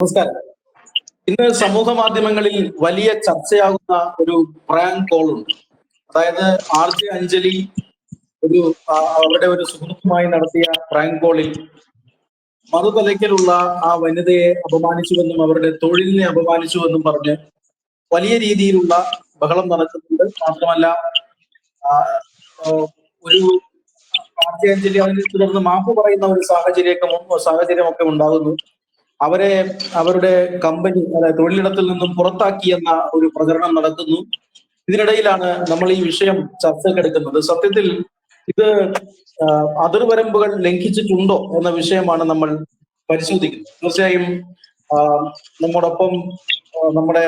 നമസ്കാരം. ഇന്ന് സമൂഹ മാധ്യമങ്ങളിൽ വലിയ ചർച്ചയാകുന്ന ഒരു പ്രാങ്ക് കോൾ ഉണ്ട്. അതായത് ആർ ജെ അഞ്ജലി ഒരു അവരുടെ ഒരു സുഹൃത്തുമായി നടത്തിയ പ്രാങ്ക് കോളിൽ മറുതലയ്ക്കലുള്ള ആ വനിതയെ അപമാനിച്ചുവെന്നും അവരുടെ തൊഴിലിനെ അപമാനിച്ചുവെന്നും പറഞ്ഞ് വലിയ രീതിയിലുള്ള ബഹളം നടക്കുന്നുണ്ട്. മാത്രമല്ല ഒരു ആർ ജെ അഞ്ജലി അതിനെ തുടർന്ന് മാപ്പ് പറയുന്ന ഒരു സാഹചര്യമൊക്കെ സാഹചര്യമൊക്കെ ഉണ്ടാകുന്നു. അവരെ അവരുടെ കമ്പനി തൊഴിലിടത്തിൽ നിന്നും പുറത്താക്കി എന്ന ഒരു പ്രചരണം നടക്കുന്നു. ഇതിനിടയിലാണ് നമ്മൾ ഈ വിഷയം ചർച്ചക്കെടുക്കുന്നത് സത്യത്തിൽ ഇത് അതിർവരമ്പുകൾ ലംഘിച്ചിട്ടുണ്ടോ എന്ന വിഷയമാണ് നമ്മൾ പരിശോധിക്കുന്നത്. തീർച്ചയായും നമ്മോടൊപ്പം നമ്മുടെ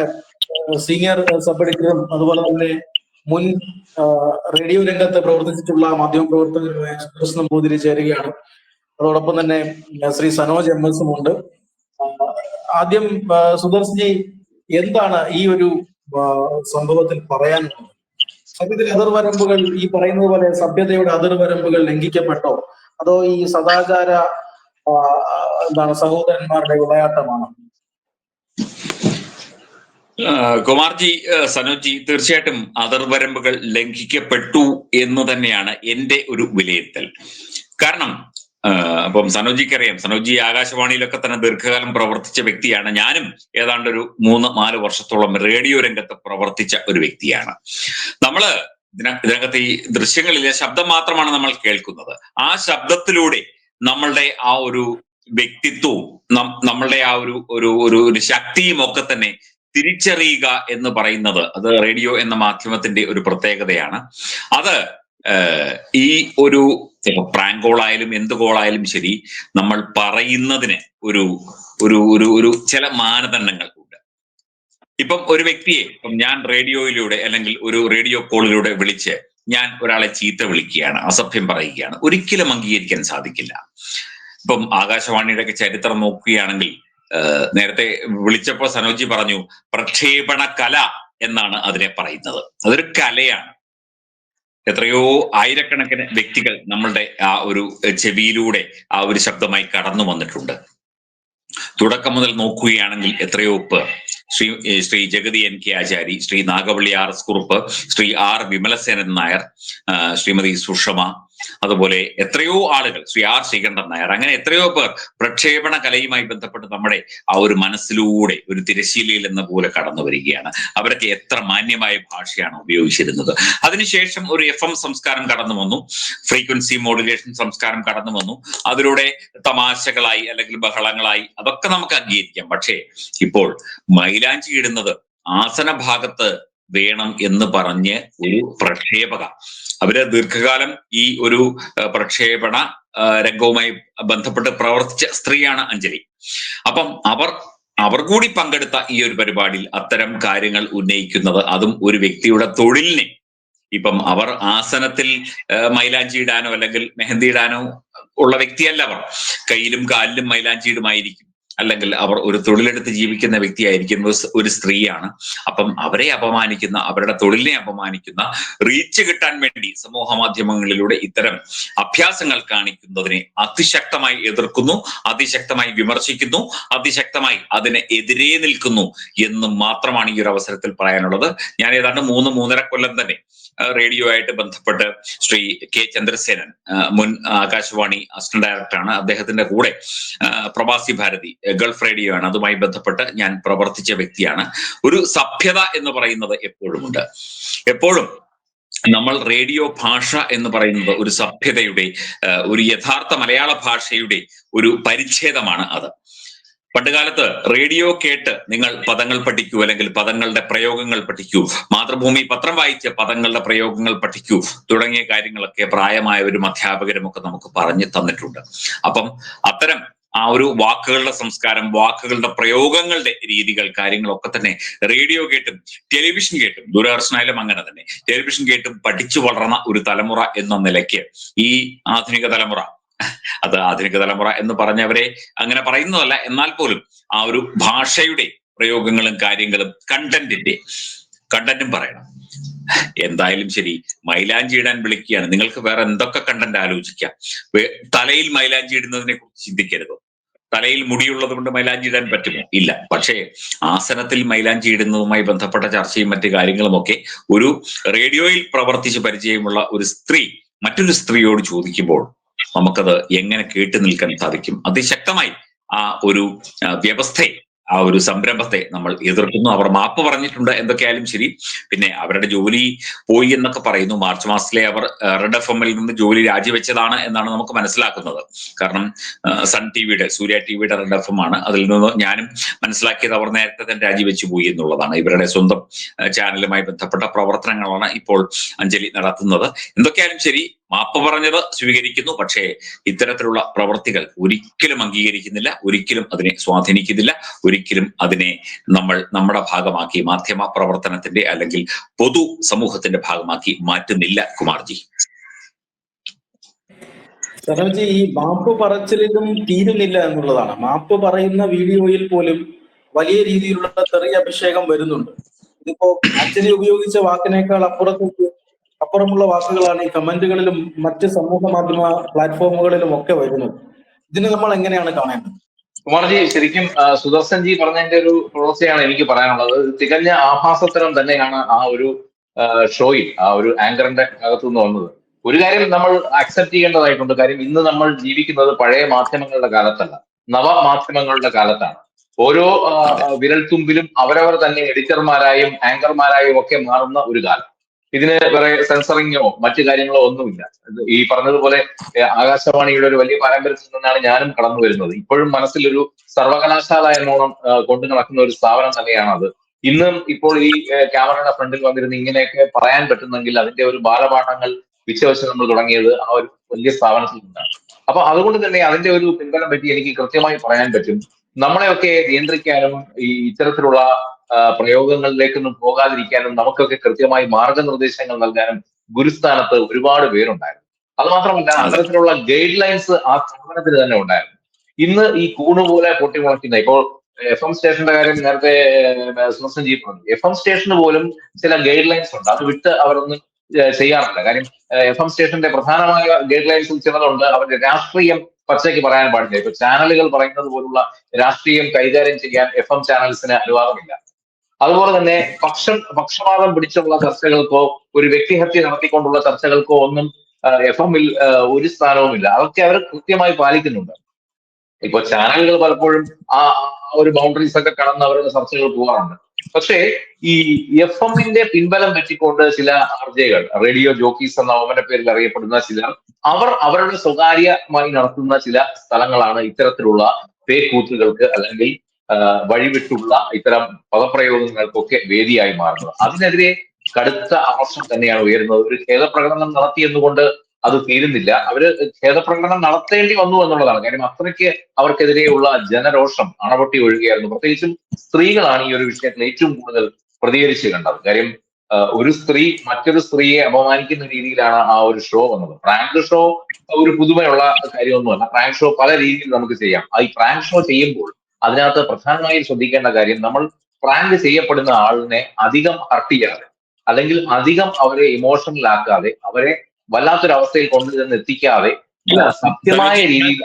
സീനിയർ സബ് എഡിറ്ററും അതുപോലെ തന്നെ മുൻ റേഡിയോ രംഗത്ത് പ്രവർത്തിച്ചിട്ടുള്ള മാധ്യമ സുരേഷ് നമ്പൂതിരി ചേരുകയാണ്. അതോടൊപ്പം തന്നെ ശ്രീ സനോജ് എം എസും ഉണ്ട്. ആദ്യം സുദർശിനി എന്താണ് ഈ ഒരു സംഭവത്തിൽ പറയാനുള്ളത്? സത്യത്തിൽ അതിർവരമ്പുകൾ ഈ പറയുന്നത് പോലെ സഭ്യതയുടെ അതിർവരമ്പുകൾ ലംഘിക്കപ്പെട്ടോ? അതോ ഈ സദാചാര എന്താണ് സഹോദരന്മാരുടെ വിളയാട്ടമാണോ ആ, കുമാർജി സനോജി തീർച്ചയായിട്ടും അതിർവരമ്പുകൾ ലംഘിക്കപ്പെട്ടു എന്ന് തന്നെയാണ് എന്റെ ഒരു വിലയിരുത്തൽ. കാരണം അപ്പം സനോജിക്ക് അറിയാം സനോജി ആകാശവാണിയിലൊക്കെ തന്നെ ദീർഘകാലം പ്രവർത്തിച്ച വ്യക്തിയാണ്. ഞാനും ഏതാണ്ട് ഒരു മൂന്ന് നാല് വർഷത്തോളം റേഡിയോ രംഗത്ത് പ്രവർത്തിച്ച ഒരു വ്യക്തിയാണ്. നമ്മൾ ഇതിന ഇതിനകത്ത് ഈ ദൃശ്യങ്ങളിലെ ശബ്ദം മാത്രമാണ് നമ്മൾ കേൾക്കുന്നത്. ആ ശബ്ദത്തിലൂടെ നമ്മളുടെ ആ ഒരു വ്യക്തിത്വവും നമ്മളുടെ ആ ഒരു ഒരു ഒരു ശക്തിയും ഒക്കെ തന്നെ തിരിച്ചറിയുക എന്ന് പറയുന്നത് അത് റേഡിയോ എന്ന മാധ്യമത്തിന്റെ ഒരു പ്രത്യേകതയാണ്. അത് ഈ ഒരു പ്രാങ്ക് കോളായാലും എന്ത് കോളായാലും ശരി നമ്മൾ പറയുന്നതിന് ഒരു ഒരു ഒരു ഒരു ചില മാനദണ്ഡങ്ങൾ ഉണ്ട്. ഇപ്പം ഒരു വ്യക്തിയെ ഇപ്പം ഞാൻ റേഡിയോയിലൂടെ അല്ലെങ്കിൽ ഒരു റേഡിയോ കോളിലൂടെ വിളിച്ച് ഞാൻ ഒരാളെ ചീത്ത വിളിക്കുകയാണ് അസഭ്യം പറയുകയാണ് ഒരിക്കലും അംഗീകരിക്കാൻ സാധിക്കില്ല. ഇപ്പം ആകാശവാണിയുടെ ഒക്കെ ചരിത്രം നോക്കുകയാണെങ്കിൽ നേരത്തെ വിളിച്ചപ്പോൾ സനോജി പറഞ്ഞു പ്രക്ഷേപണ കല എന്നാണ് അതിനെ പറയുന്നത്. അതൊരു കലയാണ്. എത്രയോ ആയിരക്കണക്കിന് വ്യക്തികൾ നമ്മളുടെ ആ ഒരു ചെവിയിലൂടെ ആ ഒരു ശബ്ദമായി കടന്നു വന്നിട്ടുണ്ട്. തുടക്കം മുതൽ നോക്കുകയാണെങ്കിൽ എത്രയോ പേർ Shri Shri Jagathy N K Achari Shri Nagavally R S Kurup Shri R Vimalasenan Nair Shrimati Sushama അതുപോലെ എത്രയോ ആളുകൾ ശ്രീ ആർ ശ്രീകണ്ഠൻ നായർ അങ്ങനെ എത്രയോ പേർ പ്രക്ഷേപണ കലയുമായി ബന്ധപ്പെട്ട് നമ്മുടെ ആ ഒരു മനസ്സിലൂടെ ഒരു തിരശീലയിൽ എന്ന പോലെ കടന്നു വരികയാണ്. അവരൊക്കെ എത്ര മാന്യമായ ഭാഷയാണ് ഉപയോഗിച്ചിരുന്നത്. അതിനുശേഷം ഒരു എഫ് എം സംസ്കാരം കടന്നു വന്നു. ഫ്രീക്വൻസി മോഡുലേഷൻ സംസ്കാരം കടന്നു വന്നു. അതിലൂടെ തമാശകളായി അല്ലെങ്കിൽ ബഹളങ്ങളായി അതൊക്കെ നമുക്ക് അംഗീകരിക്കാം. പക്ഷേ ഇപ്പോൾ മൈലാഞ്ചി ഇടുന്നത് ആസന ഭാഗത്ത് വേണം എന്ന് പറഞ്ഞ് ഒരു പ്രക്ഷേപക. അവർ ദീർഘകാലം ഈ ഒരു പ്രക്ഷേപണ രംഗവുമായി ബന്ധപ്പെട്ട് പ്രവർത്തിച്ച സ്ത്രീയാണ് അഞ്ജലി. അപ്പം അവർ അവർ കൂടി പങ്കെടുത്ത ഈ ഒരു പരിപാടിയിൽ അത്തരം കാര്യങ്ങൾ ഉന്നയിക്കുന്നത് അതും ഒരു വ്യക്തിയുടെ തൊഴിലിനെ. ഇപ്പം അവർ ആസനത്തിൽ മൈലാഞ്ചി ഇടാനോ അല്ലെങ്കിൽ മെഹന്തി ഇടാനോ ഉള്ള വ്യക്തിയല്ല അവർ. കയ്യിലും കാലിലും മൈലാഞ്ചി ഇടുമായിരിക്കും. അല്ലെങ്കിൽ അവർ ഒരു തൊഴിലെടുത്ത് ജീവിക്കുന്ന വ്യക്തിയായിരിക്കും ഒരു സ്ത്രീയാണ്. അപ്പം അവരെ അപമാനിക്കുന്ന അവരുടെ തൊഴിലിനെ അപമാനിക്കുന്ന റീച്ച് കിട്ടാൻ വേണ്ടി സമൂഹ മാധ്യമങ്ങളിലൂടെ ഇത്തരം അഭ്യാസങ്ങൾ കാണിക്കുന്നതിനെ അതിശക്തമായി എതിർക്കുന്നു അതിശക്തമായി വിമർശിക്കുന്നു അതിശക്തമായി അതിന് എതിരെ നിൽക്കുന്നു എന്ന് മാത്രമാണ് ഈ ഒരു അവസരത്തിൽ പറയാനുള്ളത്. ഞാൻ ഏതാണ്ട് മൂന്ന് മൂന്നര കൊല്ലം തന്നെ റേഡിയോ ആയിട്ട് ബന്ധപ്പെട്ട് ശ്രീ കെ ചന്ദ്രസേനൻ മുൻ ആകാശവാണി അസിസ്റ്റന്റ് ഡയറക്ടറാണ്. അദ്ദേഹത്തിന്റെ കൂടെ പ്രവാസി ഭാരതി ഗൾഫ് റേഡിയോ ആണ്. അതുമായി ബന്ധപ്പെട്ട് ഞാൻ പ്രവർത്തിച്ച വ്യക്തിയാണ്. ഒരു സഭ്യത എന്ന് പറയുന്നത് എപ്പോഴും ഉണ്ട് എപ്പോഴും നമ്മൾ റേഡിയോ ഭാഷ എന്ന് പറയുന്നത് ഒരു സഭ്യതയുടെ ഒരു യഥാർത്ഥ മലയാള ഭാഷയുടെ ഒരു പരിച്ഛേദമാണ് അത്. പണ്ടുകാലത്ത് റേഡിയോ കേട്ട് നിങ്ങൾ പദങ്ങൾ പഠിക്കൂ അല്ലെങ്കിൽ പദങ്ങളുടെ പ്രയോഗങ്ങൾ പഠിക്കൂ. മാതൃഭൂമി പത്രം വായിച്ച് പദങ്ങളുടെ പ്രയോഗങ്ങൾ പഠിക്കൂ. തുടങ്ങിയ കാര്യങ്ങളൊക്കെ പ്രായമായവരും അധ്യാപകരും ഒക്കെ നമുക്ക് പറഞ്ഞു തന്നിട്ടുണ്ട്. അപ്പം അത്തരം ആ ഒരു വാക്കുകളുടെ സംസ്കാരം വാക്കുകളുടെ പ്രയോഗങ്ങളുടെ രീതികൾ കാര്യങ്ങളൊക്കെ തന്നെ റേഡിയോ കേട്ടും ടെലിവിഷൻ കേട്ടും ദൂരദർശനായാലും അങ്ങനെ തന്നെ ടെലിവിഷൻ കേട്ടും പഠിച്ചു വളർന്ന ഒരു തലമുറ എന്ന നിലയ്ക്ക് ഈ ആധുനിക തലമുറ അത് ആധുനിക തലമുറ എന്ന് പറഞ്ഞവരെ അങ്ങനെ പറയുന്നതല്ല. എന്നാൽ പോലും ആ ഒരു ഭാഷയുടെ പ്രയോഗങ്ങളും കാര്യങ്ങളും കണ്ടന്റിന്റെ കണ്ടന്റും പറയണം. എന്തായാലും ശരി മൈലാഞ്ചി ഇടാൻ വിളിക്കുകയാണ്. നിങ്ങൾക്ക് വേറെ എന്തൊക്കെ കണ്ടന്റ് ആലോചിക്കാം? തലയിൽ മൈലാഞ്ചി ഇടുന്നതിനെ കുറിച്ച് ചിന്തിക്കരുത്. തലയിൽ മുടിയുള്ളത് കൊണ്ട് മൈലാഞ്ചി ഇടാൻ പറ്റുമോ ഇല്ല. പക്ഷേ ആസനത്തിൽ മൈലാഞ്ചി ഇടുന്നതുമായി ബന്ധപ്പെട്ട ചർച്ചയും മറ്റു കാര്യങ്ങളുമൊക്കെ ഒരു റേഡിയോയിൽ പ്രവർത്തിച്ച് പരിചയമുള്ള ഒരു സ്ത്രീ മറ്റൊരു സ്ത്രീയോട് ചോദിക്കുമ്പോൾ നമുക്കത് എങ്ങനെ കേട്ടു നിൽക്കാൻ സാധിക്കും. അതിശക്തമായി ആ ഒരു വ്യവസ്ഥയെ ആ ഒരു സംരംഭത്തെ നമ്മൾ എതിർക്കുന്നു. അവർ മാപ്പ് പറഞ്ഞിട്ടുണ്ട് എന്തൊക്കെയായാലും ശരി. പിന്നെ അവരുടെ ജോലി പോയി എന്നൊക്കെ പറയുന്നു. മാർച്ച് മാസത്തിലെ അവർ റെഡ് എഫ് എമ്മിൽ നിന്ന് ജോലി രാജിവെച്ചതാണ് എന്നാണ് നമുക്ക് മനസ്സിലാക്കുന്നത്. കാരണം സൺ ടി വിയുടെ സൂര്യ ടി വിയുടെ റെഡ് എഫ് എം ആണ് അതിൽ നിന്ന് ഞാനും മനസ്സിലാക്കിയത് അവർ നേരത്തെ തന്നെ രാജിവെച്ചു പോയി എന്നുള്ളതാണ്. ഇവരുടെ സ്വന്തം ചാനലുമായി ബന്ധപ്പെട്ട പ്രവർത്തനങ്ങളാണ് ഇപ്പോൾ അഞ്ജലി നടത്തുന്നത്. എന്തൊക്കെയായാലും ശരി മാപ്പ് പറഞ്ഞത് സ്വീകരിക്കുന്നു. പക്ഷേ ഇത്തരത്തിലുള്ള പ്രവർത്തികൾ ഒരിക്കലും അംഗീകരിക്കുന്നില്ല ഒരിക്കലും അതിനെ സ്വാധീനിക്കുന്നില്ല ഒരിക്കലും അതിനെ നമ്മൾ നമ്മുടെ ഭാഗമാക്കി മാധ്യമ പ്രവർത്തനത്തിന്റെ അല്ലെങ്കിൽ പൊതു സമൂഹത്തിന്റെ ഭാഗമാക്കി മാറ്റുന്നില്ല കുമാർജി. സനോജി ഈ മാപ്പ് പറച്ചിലും തീരുന്നില്ല എന്നുള്ളതാണ്. മാപ്പ് പറയുന്ന വീഡിയോയിൽ പോലും വലിയ രീതിയിലുള്ള ചെറിയ അഭിഷേകം വരുന്നുണ്ട്. ഇതിപ്പോ അച്ഛനെ ഉപയോഗിച്ച വാക്കിനേക്കാൾ അപ്പുറത്തേക്ക് അപ്പുറമുള്ള വാക്കുകളാണ് ഈ കമന്റുകളിലും മറ്റ് സമൂഹ മാധ്യമ പ്ലാറ്റ്ഫോമുകളിലും ഒക്കെ വരുന്നത്. ഇതിന് നമ്മൾ എങ്ങനെയാണ് കാണേണ്ടത്? കുമാർജി ശരിക്കും ആ, സുദർശൻ ജി പറഞ്ഞതിന്റെ ഒരു തുടർച്ചയാണ് എനിക്ക് പറയാനുള്ളത്. തികഞ്ഞ ആഭാസത്തരം തന്നെയാണ് ആ ഒരു ഷോയിൽ ആ ഒരു ആങ്കറിന്റെ അകത്തു നിന്ന് വന്നത്. ഒരു കാര്യം നമ്മൾ അക്സെപ്റ്റ് ചെയ്യേണ്ടതായിട്ടുണ്ട്. കാര്യം ഇന്ന് നമ്മൾ ജീവിക്കുന്നത് പഴയ മാധ്യമങ്ങളുടെ കാലത്തല്ല. നവ മാധ്യമങ്ങളുടെ കാലത്താണ്. ഓരോ വിരൽത്തുമ്പിലും അവരവർ തന്നെ എഡിറ്റർമാരായും ആങ്കർമാരായും ഒക്കെ മാറുന്ന ഒരു കാലം. ഇതിന് വേറെ സെൻസറിങ്ങോ മറ്റു കാര്യങ്ങളോ ഒന്നുമില്ല. ഈ പറഞ്ഞതുപോലെ ആകാശവാണിയുടെ ഒരു വലിയ പാരമ്പര്യത്തിൽ നിന്നാണ് ഞാനും കടന്നു വരുന്നത്. ഇപ്പോഴും മനസ്സിലൊരു സർവകലാശാല എന്നോണം കൊണ്ടു നടക്കുന്ന ഒരു സ്ഥാപനം തന്നെയാണ് അത്. ഇന്നും ഇപ്പോൾ ഈ ക്യാമറയുടെ ഫ്രണ്ടിൽ വന്നിരുന്ന് ഇങ്ങനെയൊക്കെ പറയാൻ പറ്റുന്നെങ്കിൽ അതിന്റെ ഒരു ബാലപാഠങ്ങൾ വിശ്വസിച്ച് നമ്മൾ തുടങ്ങിയത് ആ ഒരു വലിയ സ്ഥാപനത്തിൽ നിന്നാണ്. അപ്പൊ അതുകൊണ്ട് തന്നെ അതിന്റെ ഒരു പിൻബലം പറ്റി എനിക്ക് കൃത്യമായി പറയാൻ പറ്റും. നമ്മളെയൊക്കെ നിയന്ത്രിക്കാനും ഈ ഇത്തരത്തിലുള്ള പ്രയോഗങ്ങളിലേക്കൊന്നും പോകാതിരിക്കാനും നമുക്കൊക്കെ കൃത്യമായി മാർഗനിർദ്ദേശങ്ങൾ നൽകാനും ഗുരുസ്ഥാനത്ത് ഒരുപാട് പേരുണ്ടായിരുന്നു. അത് മാത്രമല്ല അത്തരത്തിലുള്ള ഗൈഡ് ലൈൻസ് ആ സ്ഥാപനത്തിന് തന്നെ ഉണ്ടായിരുന്നു. ഇന്ന് ഈ കൂണ് പോലെ പൊട്ടിമുളയ്ക്കുന്ന ഇപ്പോൾ എഫ് എം സ്റ്റേഷന്റെ കാര്യം നേരത്തെ സുദർശൻ ജി പറഞ്ഞു. എഫ് എം സ്റ്റേഷന് പോലും ചില ഗൈഡ് ലൈൻസ് ഉണ്ട്. അത് വിട്ട് അവരൊന്നും ചെയ്യാറില്ല. കാര്യം എഫ് എം സ്റ്റേഷന്റെ പ്രധാനമായ ഗൈഡ് ലൈൻസിൽ ചിലതുണ്ട്. അവരുടെ രാഷ്ട്രീയം പച്ചയ്ക്ക് പറയാൻ പാടില്ല. ഇപ്പൊ ചാനലുകൾ പറയുന്നത് പോലുള്ള രാഷ്ട്രീയം കൈകാര്യം ചെയ്യാൻ എഫ് എം ചാനൽസിന് അനുവാദമില്ല. അതുപോലെ തന്നെ പക്ഷം പക്ഷപാതം പിടിച്ചുള്ള ചർച്ചകൾക്കോ ഒരു വ്യക്തിഹത്യ നടത്തിക്കൊണ്ടുള്ള ചർച്ചകൾക്കോ ഒന്നും എഫ് എമ്മിൽ ഒരു സ്ഥാനവുമില്ല. അതൊക്കെ അവർ കൃത്യമായി പാലിക്കുന്നുണ്ട്. ഇപ്പൊ ചാനലുകൾ പലപ്പോഴും ആ ഒരു ബൗണ്ടറീസ് ഒക്കെ കടന്ന് അവരുടെ ചർച്ചകൾ പോകാറുണ്ട്. പക്ഷേ ഈ എഫ് എമ്മിന്റെ പിൻബലം പറ്റിക്കൊണ്ട് ചില ആർജകൾ റേഡിയോ ജോക്കീസ് എന്ന ഓമന പേരിൽ അറിയപ്പെടുന്ന ചിലർ അവർ അവരുടെ സ്വകാര്യമായി നടത്തുന്ന ചില സ്ഥലങ്ങളാണ് ഇത്തരത്തിലുള്ള പേക്കൂത്തുകൾക്ക് അല്ലെങ്കിൽ വഴിവിട്ടുള്ള ഇത്തരം പദപ്രയോഗങ്ങൾക്കൊക്കെ വേദിയായി മാറുന്നത്. അതിനെതിരെ കടുത്ത ആവശ്യം തന്നെയാണ് ഉയരുന്നത്. ഒരു ഖേദപ്രകടനം നടത്തി എന്നുകൊണ്ട് അത് തീരുന്നില്ല. അവർ ഖേദപ്രകടനം നടത്തേണ്ടി വന്നു എന്നുള്ളതാണ്. കാര്യം അത്രയ്ക്ക് അവർക്കെതിരെയുള്ള ജനരോഷം അണപൊട്ടി ഒഴുകുകയായിരുന്നു പ്രത്യേകിച്ചും സ്ത്രീകളാണ് ഈ ഒരു വിഷയത്തിൽ ഏറ്റവും കൂടുതൽ പ്രതികരിച്ചു കണ്ടത്. കാര്യം ഒരു സ്ത്രീ മറ്റൊരു സ്ത്രീയെ അപമാനിക്കുന്ന രീതിയിലാണ് ആ ഒരു ഷോ വന്നത്. പ്രാങ്ക് ഷോ ഒരു പുതുമയുള്ള കാര്യമൊന്നുമല്ല. പ്രാങ്ക് ഷോ പല രീതിയിൽ നമുക്ക് ചെയ്യാം. ആ ഈ പ്രാങ്ക് ഷോ ചെയ്യുമ്പോൾ അതിനകത്ത് പ്രധാനമായും ശ്രദ്ധിക്കേണ്ട കാര്യം നമ്മൾ പ്രാങ്ക് ചെയ്യപ്പെടുന്ന ആളിനെ അധികം ഹർട്ട് ചെയ്യാതെ അല്ലെങ്കിൽ അധികം അവരെ ഇമോഷണൽ ആക്കാതെ അവരെ വല്ലാത്തൊരവസ്ഥയിൽ കൊണ്ടുചെന്ന് എത്തിക്കാതെ സത്യമായ രീതിയിൽ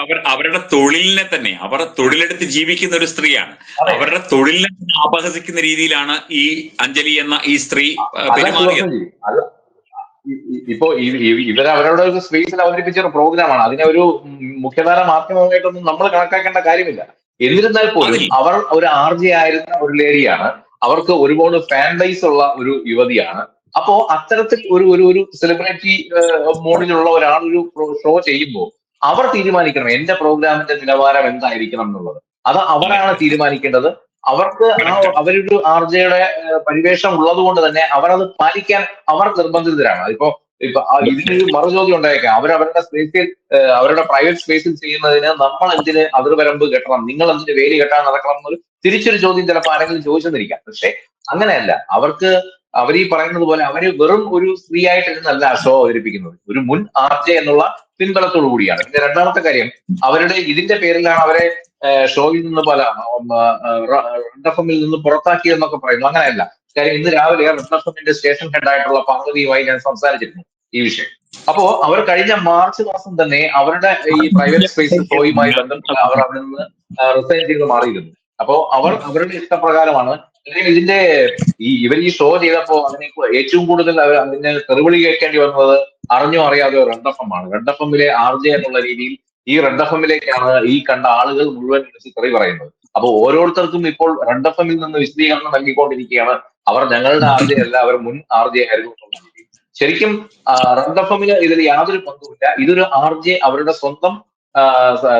അവർ അവരുടെ തൊഴിലിനെ തന്നെ അവർ തൊഴിലെടുത്ത് ജീവിക്കുന്ന ഒരു സ്ത്രീയാണ്. അവരുടെ തൊഴിലിനെ തന്നെ അപഹസിക്കുന്ന രീതിയിലാണ് ഈ അഞ്ജലി എന്ന ഈ സ്ത്രീ പെരുമാറിയത്. ഇപ്പോ ഇവരവരുടെ ഒരു സ്പേസിൽ അവതരിപ്പിച്ച ഒരു പ്രോഗ്രാമാണ് അതിനെ ഒരു മുഖ്യധാര മാധ്യമമായിട്ടൊന്നും നമ്മൾ കണക്കാക്കേണ്ട കാര്യമില്ല. എന്നിരുന്നാൽ പോലും അവർ ഒരു ആർജി ആയിരുന്ന ഒരു ലേഡിയാണ്. അവർക്ക് ഒരുപാട് ഫാൻ ബേസ് ഉള്ള ഒരു യുവതിയാണ്. അപ്പോ അത്തരത്തിൽ ഒരു ഒരു ഒരു സെലിബ്രിറ്റി മോഡിലുള്ള ഒരാൾ ഒരു ഷോ ചെയ്യുമ്പോൾ അവർ തീരുമാനിക്കണം എന്റെ പ്രോഗ്രാമിന്റെ നിലവാരം എന്തായിരിക്കണം എന്നുള്ളത്. അത് അവരാണ് തീരുമാനിക്കേണ്ടത്. അവർക്ക് ആ അവരൊരു ആർജയുടെ പരിവേഷം ഉള്ളത് കൊണ്ട് തന്നെ അവരത് പാലിക്കാൻ അവർ നിർബന്ധിതരാണ്. അതിപ്പോ ഇപ്പൊ ഇതിനൊരു മറുചോദ്യം ഉണ്ടായേക്കാം. അവർ അവരുടെ സ്പേസിൽ അവരുടെ പ്രൈവറ്റ് സ്പേസിൽ ചെയ്യുന്നതിന് നമ്മൾ എന്തിന് അതിർവരമ്പ് കെട്ടണം? നിങ്ങൾ എന്തിന് വേലി കെട്ടാൻ നടക്കണം എന്നൊരു തിരിച്ചൊരു ചോദ്യം ചിലപ്പോൾ ആരെങ്കിലും ചോദിച്ചെന്നിരിക്കാം. പക്ഷെ അങ്ങനെയല്ല. അവർക്ക് അവർ ഈ പറയുന്നത് പോലെ അവർ വെറും ഒരു സ്ത്രീ ആയിട്ടിരുന്നല്ല ഷോ അവതരിപ്പിക്കുന്നത്. ഒരു മുൻ ആർജെ എന്നുള്ള പിൻബലത്തോടു കൂടിയാണ്. പിന്നെ രണ്ടാമത്തെ കാര്യം അവരുടെ ഇതിന്റെ പേരിലാണ് അവരെ ഷോയിൽ നിന്ന് പല. റെഡ് എഫ് എമ്മിൽ നിന്ന് പുറത്താക്കിയെന്നൊക്കെ പറയുന്നു. അങ്ങനെയല്ല. കാര്യം ഇന്ന് രാവിലെ റെഡ് എഫ് എമ്മിന്റെ സ്റ്റേഷൻ ഹെഡായിട്ടുള്ള പാർവതിയുമായി ഞാൻ സംസാരിച്ചിരുന്നു ഈ വിഷയം. അപ്പോ അവർ കഴിഞ്ഞ മാർച്ച് മാസം തന്നെ അവരുടെ ഈ പ്രൈവറ്റ് സ്പേസ് ഷോയുമായി ബന്ധപ്പെട്ട് അവർ അവിടെ നിന്ന് റിസൈൻ ചെയ്ത് മാറിയിരുന്നു. അപ്പോ അവർ അവരുടെ ഇഷ്ടപ്രകാരമാണ്. അല്ലെങ്കിൽ ഇതിന്റെ ഈ ഇവർ ഈ ഷോ ചെയ്തപ്പോ അതിനെ ഏറ്റവും കൂടുതൽ അവർ അതിന് തെറിവിളി കേൾക്കേണ്ടി വന്നത് അറിഞ്ഞോ അറിയാതെയോ റെഡ് എഫ് ആർജെ ആണ്. റെഡ് ആർ ജെ എന്നുള്ള രീതിയിൽ ഈ റെഡ് എഫ് എമ്മിലേക്കാണ് ഈ കണ്ട ആളുകൾ മുഴുവൻ വിളിച്ച് തെറി പറയുന്നത്. അപ്പൊ ഓരോരുത്തർക്കും ഇപ്പോൾ റെഡ് എഫ് എമ്മിൽ നിന്ന് വിശദീകരണം നൽകിക്കൊണ്ടിരിക്കുകയാണ്. അവർ ഞങ്ങളുടെ ആർ അല്ല അവർ മുൻ ആർ ജെ ആയിരുന്നു ശരിക്കും റെഡ് എഫ് എമ്മിന് ഇതിൽ യാതൊരു പങ്കുമില്ല. ഇതൊരു ആർ ജെ അവരുടെ സ്വന്തം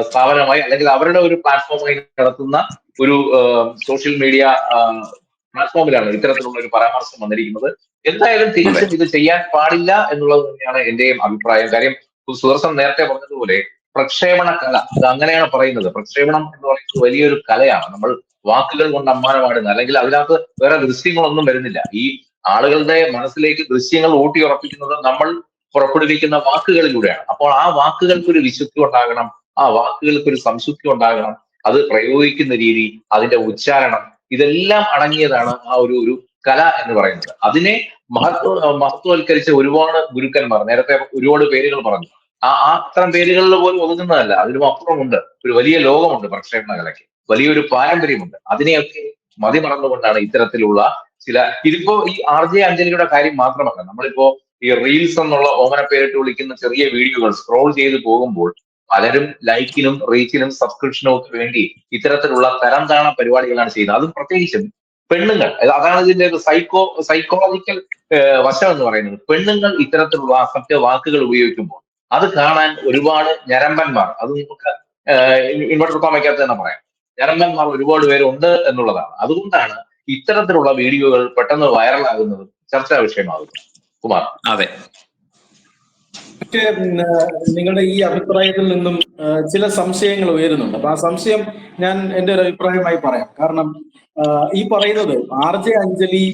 സ്ഥാപനമായി അല്ലെങ്കിൽ അവരുടെ ഒരു പ്ലാറ്റ്ഫോമായി നടത്തുന്ന ഒരു സോഷ്യൽ മീഡിയ പ്ലാറ്റ്ഫോമിലാണ് ഇത്തരത്തിലുള്ള ഒരു പരാമർശം വന്നിരിക്കുന്നത്. എന്തായാലും തിരിച്ചും ഇത് ചെയ്യാൻ പാടില്ല എന്നുള്ളത് തന്നെയാണ് എന്റെയും അഭിപ്രായം. കാര്യം സുദർശൻ നേരത്തെ പറഞ്ഞതുപോലെ പ്രക്ഷേപണ കല. അത് അങ്ങനെയാണ് പറയുന്നത്. പ്രക്ഷേപണം എന്ന് പറയുന്നത് വലിയൊരു കലയാണ്. നമ്മൾ വാക്കുകൾ കൊണ്ട് അമ്മാനമാടുന്നത് അല്ലെങ്കിൽ അതിനകത്ത് വേറെ ദൃശ്യങ്ങളൊന്നും വരുന്നില്ല. ഈ ആളുകളുടെ മനസ്സിലേക്ക് ദൃശ്യങ്ങൾ ഊട്ടിയുറപ്പിക്കുന്നത് നമ്മൾ പുറപ്പെടുവിക്കുന്ന വാക്കുകളിലൂടെയാണ്. അപ്പോൾ ആ വാക്കുകൾക്ക് ഒരു വിശുദ്ധി ഉണ്ടാകണം. ആ വാക്കുകൾക്ക് ഒരു സംശുദ്ധി ഉണ്ടാകണം. അത് പ്രയോഗിക്കുന്ന രീതി അതിന്റെ ഉച്ചാരണം ഇതെല്ലാം അടങ്ങിയതാണ് ആ ഒരു ഒരു കല എന്ന് പറയുന്നത്. അതിനെ മഹത്വ മഹത്വവൽക്കരിച്ച ഒരുപാട് ഗുരുക്കന്മാർ നേരത്തെ ഒരുപാട് പേരുകൾ പറഞ്ഞു. ആ ആ അത്തരം പേരുകളിൽ പോലും ഒതുങ്ങുന്നതല്ല. അതിലും അപ്പുറമുണ്ട്. ഒരു വലിയ ലോകമുണ്ട് പ്രക്ഷേപണ കലയ്ക്ക്. വലിയൊരു പാരമ്പര്യമുണ്ട്. അതിനെയൊക്കെ മതിമറന്നുകൊണ്ടാണ് ഇത്തരത്തിലുള്ള ചില ഇതിപ്പോ ഈ ആർ ജെ അഞ്ജലിയുടെ കാര്യം മാത്രമല്ല. നമ്മളിപ്പോ ഈ റീൽസ് എന്നുള്ള ഓമന പേരിട്ട് വിളിക്കുന്ന ചെറിയ വീഡിയോകൾ സ്ക്രോൾ ചെയ്ത് പോകുമ്പോൾ പലരും ലൈക്കിനും റീച്ചിനും സബ്സ്ക്രിപ്ഷനും ഒക്കെ വേണ്ടി ഇത്തരത്തിലുള്ള തരം താണ പരിപാടികളാണ് ചെയ്യുന്നത്. അതും പ്രത്യേകിച്ചും പെണ്ണുങ്ങൾ. അതാണ് ഇതിന്റെ സൈക്കോ സൈക്കോളജിക്കൽ വശം എന്ന് പറയുന്നത്. പെണ്ണുങ്ങൾ ഇത്തരത്തിലുള്ള അസത്യ വാക്കുകൾ ഉപയോഗിക്കുമ്പോൾ അത് കാണാൻ ഒരുപാട് ഞരമ്പന്മാർ. അത് നമുക്ക് ഇൻവെർട്ടർ കോമയ്ക്കകത്ത് തന്നെ പറയാം. ഞരമ്പന്മാർ ഒരുപാട് പേരുണ്ട് എന്നുള്ളതാണ്. അതുകൊണ്ടാണ് ഇത്തരത്തിലുള്ള വീഡിയോകൾ പെട്ടെന്ന് വൈറലാകുന്നത് ചർച്ചാ വിഷയമാകുന്നത്. കുമാർ. അതെ. പക്ഷേ നിങ്ങളുടെ ഈ അഭിപ്രായത്തിൽ നിന്നും ചില സംശയങ്ങൾ ഉയരുന്നുണ്ട്. അപ്പൊ ആ സംശയം ഞാൻ എന്റെ ഒരു അഭിപ്രായമായി പറയാം. കാരണം ഈ പറയുന്നത് ആർ ജെ അഞ്ജലി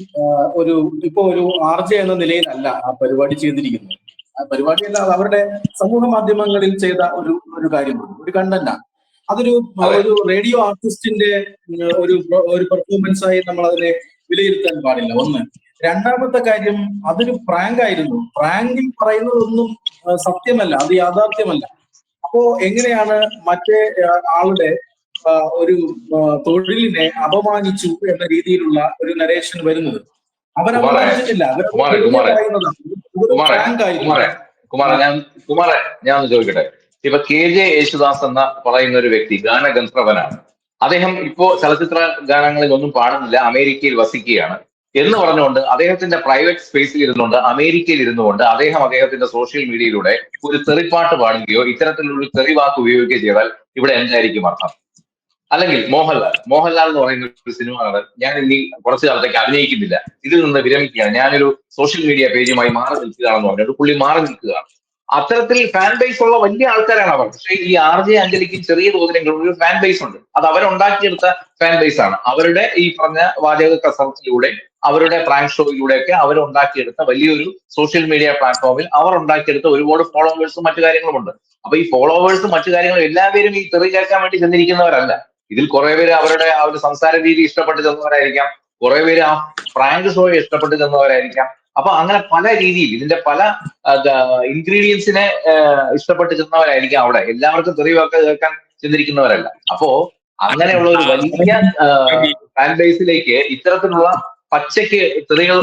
ഒരു ഇപ്പൊ ഒരു ആർ ജെ എന്ന നിലയിലല്ല ആ പരിപാടി ചെയ്തിരിക്കുന്നത്. ആ പരിപാടി അല്ല അത് അവരുടെ സമൂഹ മാധ്യമങ്ങളിൽ ചെയ്ത ഒരു ഒരു കാര്യമാണ് ഒരു കണ്ടന്റാണ് അതൊരു ഒരു റേഡിയോ ആർട്ടിസ്റ്റിന്റെ ഒരു ഒരു പെർഫോമൻസ് ആയി നമ്മൾ അതിനെ വിലയിരുത്താൻ പാടില്ല. ഒന്ന്. രണ്ടാമത്തെ കാര്യം അതൊരു പ്രാങ്ക് ആയിരുന്നു. പ്രാങ്കിൽ പറയുന്നതൊന്നും സത്യമല്ല. അത് യാഥാർത്ഥ്യമല്ല. അപ്പോ എങ്ങനെയാണ് മറ്റേ ആളുടെ ഒരു തൊഴിലിനെ അപമാനിച്ചു എന്ന രീതിയിലുള്ള ഒരു നരേഷൻ വരുന്നത്? കുമാരേ, ഞാൻ കുമാരെ ഞാൻ ഒന്ന് ചോദിക്കട്ടെ? ഇപ്പൊ കെ ജെ യേശുദാസ് എന്ന പറയുന്ന ഒരു വ്യക്തി ഗാനഗന്ധർവനാണ്. അദ്ദേഹം ഇപ്പോ ചലച്ചിത്ര ഗാനങ്ങളിൽ ഒന്നും പാടുന്നില്ല അമേരിക്കയിൽ വസിക്കുകയാണ്. എന്ന് പറഞ്ഞുകൊണ്ട് അദ്ദേഹത്തിന്റെ പ്രൈവറ്റ് സ്പേസിൽ ഇരുന്നുകൊണ്ട് അമേരിക്കയിൽ ഇരുന്നുകൊണ്ട് അദ്ദേഹം അദ്ദേഹത്തിന്റെ സോഷ്യൽ മീഡിയയിലൂടെ ഒരു തെറിപ്പാട്ട് പാടുകയോ ഇത്തരത്തിലുള്ള ഒരു തെറിവാക്ക് ഉപയോഗിക്കുകയോ ചെയ്താൽ ഇവിടെ എന്തായിരിക്കും അർത്ഥം? അല്ലെങ്കിൽ മോഹൻലാൽ. മോഹൻലാൽ എന്ന് പറയുന്ന ഒരു സിനിമ നടൻ ഞാൻ ഇനി കുറച്ചു കാലത്തേക്ക് അഭിനയിക്കുന്നില്ല. ഇതിൽ നിന്ന് വിരമിക്കുകയാണ്. ഞാനൊരു സോഷ്യൽ മീഡിയ പേജുമായി മാറി നിൽക്കുകയാണെന്ന് പറഞ്ഞിട്ട് പുള്ളി മാറി നിൽക്കുകയാണ്. അത്തരത്തിൽ ഫാൻ ബേസ് ഉള്ള വലിയ ആൾക്കാരാണ് അവർ. പക്ഷേ ഈ ആർ ജെ അഞ്ജലിക്ക് ചെറിയ തോതിലെങ്കിലും ഒരു ഫാൻ ബേസ് ഉണ്ട്. അത് അവരുണ്ടാക്കിയെടുത്ത ഫാൻ ബേസ് ആണ്. അവരുടെ ഈ പറഞ്ഞ വാചക കസരത്തിലൂടെ അവരുടെ പ്രാങ്ക് ഷോയിലൂടെയൊക്കെ അവരുണ്ടാക്കിയെടുത്ത വലിയൊരു സോഷ്യൽ മീഡിയ പ്ലാറ്റ്ഫോമിൽ അവർ ഉണ്ടാക്കിയെടുത്ത ഒരുപാട് ഫോളോവേഴ്സും മറ്റു കാര്യങ്ങളും ഉണ്ട് അപ്പൊ ഈ ഫോളോവേഴ്സും മറ്റു കാര്യങ്ങളും എല്ലാവരും ഈ തെറി കേൾക്കാൻ വേണ്ടി ചെന്നിരിക്കുന്നവരല്ല. ഇതിൽ കുറെ പേര് അവരുടെ ആ ഒരു സംസാര രീതി ഇഷ്ടപ്പെട്ട് ചെന്നവരായിരിക്കാം. കുറെ പേര് ആ ഫ്രാങ്ക് ഷോയെ ഇഷ്ടപ്പെട്ട് ചെന്നവരായിരിക്കാം. അപ്പൊ അങ്ങനെ പല രീതിയിൽ ഇതിന്റെ പല ഇൻഗ്രീഡിയൻസിനെ ഇഷ്ടപ്പെട്ട് ചെന്നവരായിരിക്കാം അവിടെ. എല്ലാവർക്കും തെറി കേൾക്കാൻ ചെന്നിരിക്കുന്നവരല്ല. അപ്പോ അങ്ങനെയുള്ള ഒരു വലിയ ഫാൻ ബേസിലേക്ക് ഇത്തരത്തിലുള്ള പച്ചയ്ക്ക് തെറികൾ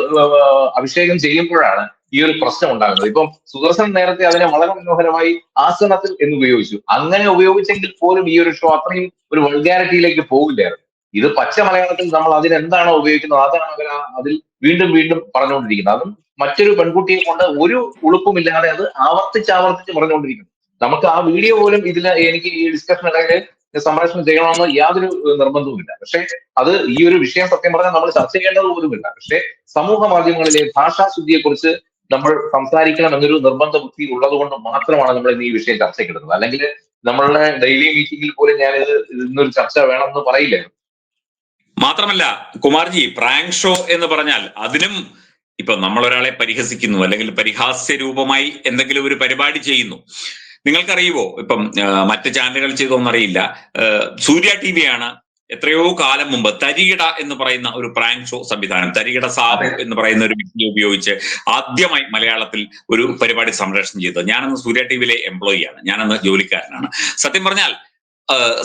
അഭിഷേകം ചെയ്യുമ്പോഴാണ് ഈ ഒരു പ്രശ്നം ഉണ്ടാകുന്നത്. ഇപ്പം സുദർശൻ നേരത്തെ അതിനെ വളരെ മനോഹരമായി ആസനത്തിൽ എന്ന് ഉപയോഗിച്ചു. അങ്ങനെ ഉപയോഗിച്ചെങ്കിൽ പോലും ഈ ഒരു ഷോ അത്രയും ഒരു വൾഗാരിറ്റിയിലേക്ക് പോകില്ലായിരുന്നു. ഇത് പച്ച മലയാളത്തിൽ നമ്മൾ അതിനെന്താണോ ഉപയോഗിക്കുന്നത് അതാണ് അവർ അതിൽ വീണ്ടും വീണ്ടും പറഞ്ഞുകൊണ്ടിരിക്കുന്നത്. അതും മറ്റൊരു പെൺകുട്ടിയെ കൊണ്ട് ഒരു ഉളുപ്പുമില്ലാതെ അത് ആവർത്തിച്ച് ആവർത്തിച്ച് പറഞ്ഞുകൊണ്ടിരിക്കുന്നു. നമുക്ക് ആ വീഡിയോ പോലും ഇതിൽ എനിക്ക് ഈ ഡിസ്കഷൻ ഇടയിൽ സംപ്രേഷണം ചെയ്യണമെന്ന് യാതൊരു നിർബന്ധവുമില്ല. പക്ഷെ അത് ഈ ഒരു വിഷയം സത്യം പറഞ്ഞാൽ നമ്മൾ ചർച്ച ചെയ്യേണ്ടത് പോലുമില്ല. പക്ഷെ സമൂഹ മാധ്യമങ്ങളിലെ ഭാഷാശുദ്ധിയെ കുറിച്ച് നമ്മൾ സംസാരിക്കണം എന്നൊരു നിർബന്ധ ബുദ്ധി ഉള്ളത് കൊണ്ട് മാത്രമാണ് നമ്മൾ ഇന്ന് ഈ വിഷയം ചർച്ചയ്ക്കെടുത്തത് അല്ലെങ്കിൽ നമ്മളുടെ ഡെയിലി മീറ്റിംഗിൽ പോലും ഞാൻ ഇത് ഇന്നൊരു ചർച്ച വേണമെന്ന് പറയില്ല. മാത്രമല്ല കുമാർജി പ്രാങ്ക് ഷോ എന്ന് പറഞ്ഞാൽ അതിനും ഇപ്പൊ നമ്മൾ ഒരാളെ പരിഹസിക്കുന്നു അല്ലെങ്കിൽ പരിഹാസ്യ രൂപമായി എന്തെങ്കിലും ഒരു പരിപാടി ചെയ്യുന്നു. നിങ്ങൾക്കറിയുമോ ഇപ്പം മറ്റ് ചാനലുകൾ ചെയ്തോന്നറിയില്ല സൂര്യ ടി വിയാണ് എത്രയോ കാലം മുമ്പ് തരികിട എന്ന് പറയുന്ന ഒരു പ്രാങ്ക് ഷോ സംവിധാനം തരികിട സാബു എന്ന് പറയുന്ന ഒരു വ്യക്തിയെ ഉപയോഗിച്ച് ആദ്യമായി മലയാളത്തിൽ ഒരു പരിപാടി സംപ്രേഷണം ചെയ്തത് ഞാനന്ന് സൂര്യ ടി വിയിലെ എംപ്ലോയി ആണ്. ഞാനന്ന് ജോലിക്കാരനാണ്. സത്യം പറഞ്ഞാൽ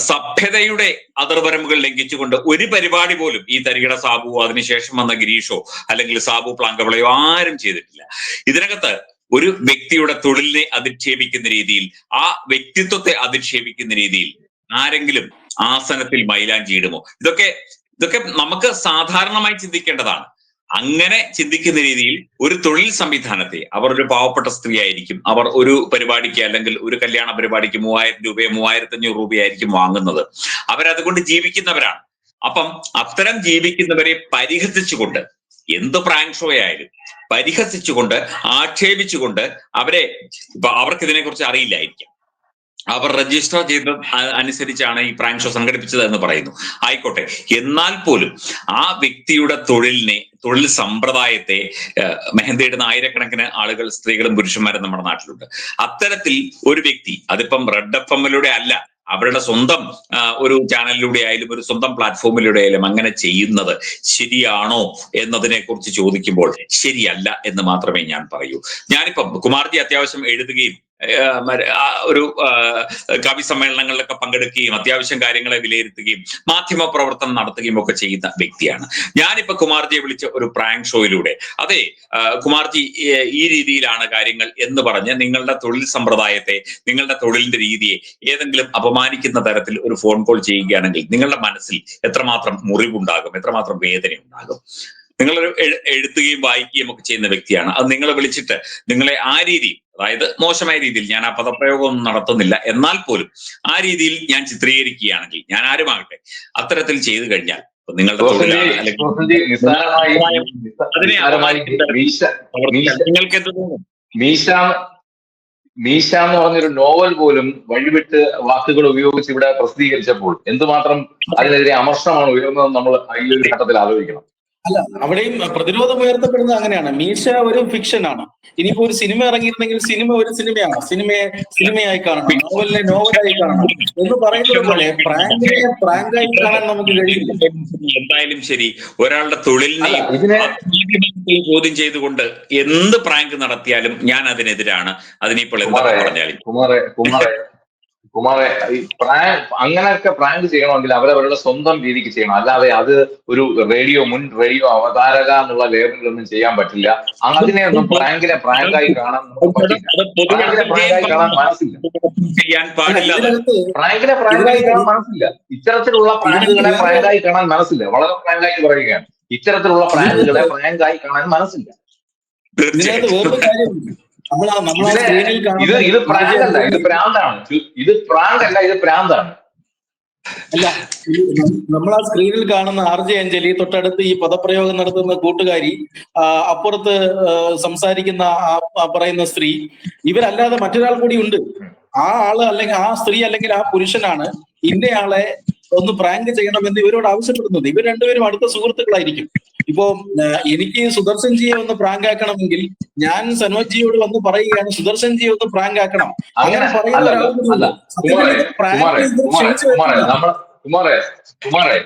സഭ്യതയുടെ അതിർവരമ്പുകൾ ലംഘിച്ചുകൊണ്ട് ഒരു പരിപാടി പോലും ഈ തരികിട സാബുവോ അതിനുശേഷം വന്ന ഗിരീഷോ അല്ലെങ്കിൽ സാബു പ്ലാങ്കവളയോ ആരും ചെയ്തിട്ടില്ല. ഇതിനകത്ത് ഒരു വ്യക്തിയുടെ തൊഴിലിനെ അധിക്ഷേപിക്കുന്ന രീതിയിൽ ആ വ്യക്തിത്വത്തെ അധിക്ഷേപിക്കുന്ന രീതിയിൽ ആരെങ്കിലും ആസനത്തിൽ മൈലാഞ്ചി ഇടുമോ ഇതൊക്കെ ഇതൊക്കെ നമുക്ക് സാധാരണമായി ചിന്തിക്കേണ്ടതാണ്. അങ്ങനെ ചിന്തിക്കുന്ന രീതിയിൽ ഒരു തൊഴിൽ സംവിധാനത്തെ അവർ ഒരു പാവപ്പെട്ട സ്ത്രീ ആയിരിക്കും. അവർ ഒരു പരിപാടിക്ക് അല്ലെങ്കിൽ ഒരു കല്യാണ പരിപാടിക്ക് മൂവായിരം രൂപയോ മൂവായിരത്തി അഞ്ഞൂറ് രൂപയായിരിക്കും വാങ്ങുന്നത്. അവരതുകൊണ്ട് ജീവിക്കുന്നവരാണ്. അപ്പം അത്തരം ജീവിക്കുന്നവരെ പരിഹസിച്ചുകൊണ്ട് എന്ത് പ്രാങ്ക് ഷോ ആയാലും പരിഹസിച്ചുകൊണ്ട് ആക്ഷേപിച്ചുകൊണ്ട് അവരെ അവർക്ക് ഇതിനെക്കുറിച്ച് അറിയില്ലായിരിക്കാം. അവർ രജിസ്റ്റർ ചെയ്ത അനുസരിച്ചാണ് ഈ പ്രാങ്ക് ഷോ സംഘടിപ്പിച്ചത് എന്ന് പറയുന്നു. ആയിക്കോട്ടെ. എന്നാൽ പോലും ആ വ്യക്തിയുടെ തൊഴിലിനെ തൊഴിൽ സമ്പ്രദായത്തെ മെഹന്തിയിടുന്ന ആയിരക്കണക്കിന് ആളുകൾ സ്ത്രീകളും പുരുഷന്മാരും നമ്മുടെ നാട്ടിലുണ്ട്. അത്തരത്തിൽ ഒരു വ്യക്തി അതിപ്പം റെഡ് എഫ് എമ്മിലൂടെ അല്ല അവരുടെ സ്വന്തം ഒരു ചാനലിലൂടെ ആയാലും ഒരു സ്വന്തം പ്ലാറ്റ്ഫോമിലൂടെ ആയാലും അങ്ങനെ ചെയ്യുന്നത് ശരിയാണോ എന്നതിനെ കുറിച്ച് ചോദിക്കുമ്പോൾ ശരിയല്ല എന്ന് മാത്രമേ ഞാൻ പറയൂ. ഞാനിപ്പം കുമാർജി അത്യാവശ്യം എഴുതുകയും ഒരു കവി സമ്മേളനങ്ങളിലൊക്കെ പങ്കെടുക്കുകയും അത്യാവശ്യം കാര്യങ്ങളെ വിലയിരുത്തുകയും മാധ്യമ പ്രവർത്തനം നടത്തുകയും ഒക്കെ ചെയ്യുന്ന വ്യക്തിയാണ്. ഞാനിപ്പോ കുമാർജിയെ വിളിച്ച ഒരു പ്രാങ്ക് ഷോയിലൂടെ അതെ കുമാർജി ഈ രീതിയിലാണ് കാര്യങ്ങൾ എന്ന് പറഞ്ഞ് നിങ്ങളുടെ തൊഴിൽ സമ്പ്രദായത്തെ നിങ്ങളുടെ തൊഴിലിന്റെ രീതിയെ ഏതെങ്കിലും അപമാനിക്കുന്ന തരത്തിൽ ഒരു ഫോൺ കോൾ ചെയ്യുകയാണെങ്കിൽ നിങ്ങളുടെ മനസ്സിൽ എത്രമാത്രം മുറിവുണ്ടാകും എത്രമാത്രം വേദന ഉണ്ടാകും നിങ്ങളൊരു എഴു- എഴുത്തുകയും വായിക്കുകയും ഒക്കെ ചെയ്യുന്ന വ്യക്തിയാണ്. അത് നിങ്ങളെ വിളിച്ചിട്ട് നിങ്ങളെ ആ രീതി അതായത് മോശമായ രീതിയിൽ ഞാൻ ആ പദപ്രയോഗം ഒന്നും നടത്തുന്നില്ല എന്നാൽ പോലും ആ രീതിയിൽ ഞാൻ ചിത്രീകരിക്കുകയാണെങ്കിൽ ഞാൻ ആരുമാകട്ടെ അത്തരത്തിൽ ചെയ്തു കഴിഞ്ഞാൽ നിങ്ങളുടെ നിങ്ങൾക്ക് എന്ത് തോന്നുന്നു മീശ മീശ എന്ന് പറഞ്ഞൊരു നോവൽ പോലും വഴിവിട്ട് വാക്കുകൾ ഉപയോഗിച്ച് ഇവിടെ പ്രസിദ്ധീകരിച്ചപ്പോൾ എന്തുമാത്രം അതിനെതിരെ അമർഷമാണ് ഉയർന്നതെന്ന് നമ്മൾ ഈ ഒരു ഘട്ടത്തിൽ ആലോചിക്കണം. അല്ല അവിടെയും പ്രതിരോധം ഉയർത്തപ്പെടുന്നത് അങ്ങനെയാണ്. മീശ ഒരു ഫിക്ഷൻ ആണ്. ഇനിയിപ്പോ ഒരു സിനിമ ഇറങ്ങിയിരുന്നെങ്കിൽ സിനിമ ഒരു സിനിമയാണ് സിനിമയെ സിനിമയായി കാണണം. നോവലിനെ നോവലായി കാണണം. എന്ന് പറയുന്നത് പോലെ പ്രാങ്കിനെ പ്രാങ്കായി കാണാൻ നമുക്ക് കഴിയില്ല. എന്തായാലും ശരി ഒരാളുടെ തൊഴിലിനെ ചോദ്യം ചെയ്തുകൊണ്ട് എന്ത് പ്രാങ്ക് നടത്തിയാലും ഞാൻ അതിനെതിരാണ്. അതിനിപ്പോൾ എന്താ പറഞ്ഞാലും? കുമാറെ കുമാറെ കുമാറെ ഈ പ്രാങ്ക് അങ്ങനെയൊക്കെ പ്രാങ്ക് ചെയ്യണമെങ്കിൽ അവരവരുടെ സ്വന്തം രീതിക്ക് ചെയ്യണം. അല്ലാതെ അത് ഒരു റേഡിയോ മുൻ റേഡിയോ അവതാരക എന്നുള്ള ലേബലിലൊന്നും ചെയ്യാൻ പറ്റില്ല. അതിനെ ഒന്നും പ്രാങ്കിനെ പ്രാങ്കായി കാണാൻ അത് പ്രാങ്കായി കാണാൻ മനസ്സില്ല. ചെയ്യാൻ പാടില്ല. പ്രാങ്കിനെ പ്രാങ്കായി കാണാൻ മനസ്സില്ല. ഇത്തരത്തിലുള്ള പ്രാങ്കുകളെ പ്രാങ്കായി കാണാൻ മനസ്സില്ല. വളരെ പ്രാങ്കായി പറയുകയാണ്. ഇത്തരത്തിലുള്ള പ്രാങ്കുകളെ പ്രാങ്കായി കാണാൻ മനസ്സില്ല. ഇത് ഇത് പ്രാങ്ക് അല്ല ഇത് പ്രാന്താണ്. ഇത് പ്രാങ്ക് അല്ല ഇത് പ്രാന്താണ്. അല്ല നമ്മൾ ആ സ്ക്രീനിൽ കാണുന്ന ആർ ജെ അഞ്ജലി തൊട്ടടുത്ത് ഈ പദപ്രയോഗം നടത്തുന്ന കൂട്ടുകാരി അപ്പുറത്ത് സംസാരിക്കുന്ന പറയുന്ന സ്ത്രീ ഇവരല്ലാതെ മറ്റൊരാൾ കൂടി ഉണ്ട്. ആ ആൾ അല്ലെങ്കിൽ ആ സ്ത്രീ അല്ലെങ്കിൽ ആ പുരുഷനാണ് ഇന്നയാളെ ഒന്ന് പ്രാങ്ക് ചെയ്യണമെന്ന് ഇവരോട് ആവശ്യപ്പെടുന്നത്. ഇവർ രണ്ടുപേരും അടുത്ത സുഹൃത്തുക്കളായിരിക്കും. ഇപ്പോ എനിക്ക് സുദർശൻ ജിയെ ഒന്ന് പ്രാങ്ക് ആക്കണമെങ്കിൽ ഞാൻ സനോജ് ജിയോട് വന്ന് പറയുകയാണ് സുദർശൻ ജിയെ ഒന്ന് പ്രാങ്ക് ആക്കണം. അങ്ങനെ കുമാറെ കുമാറെ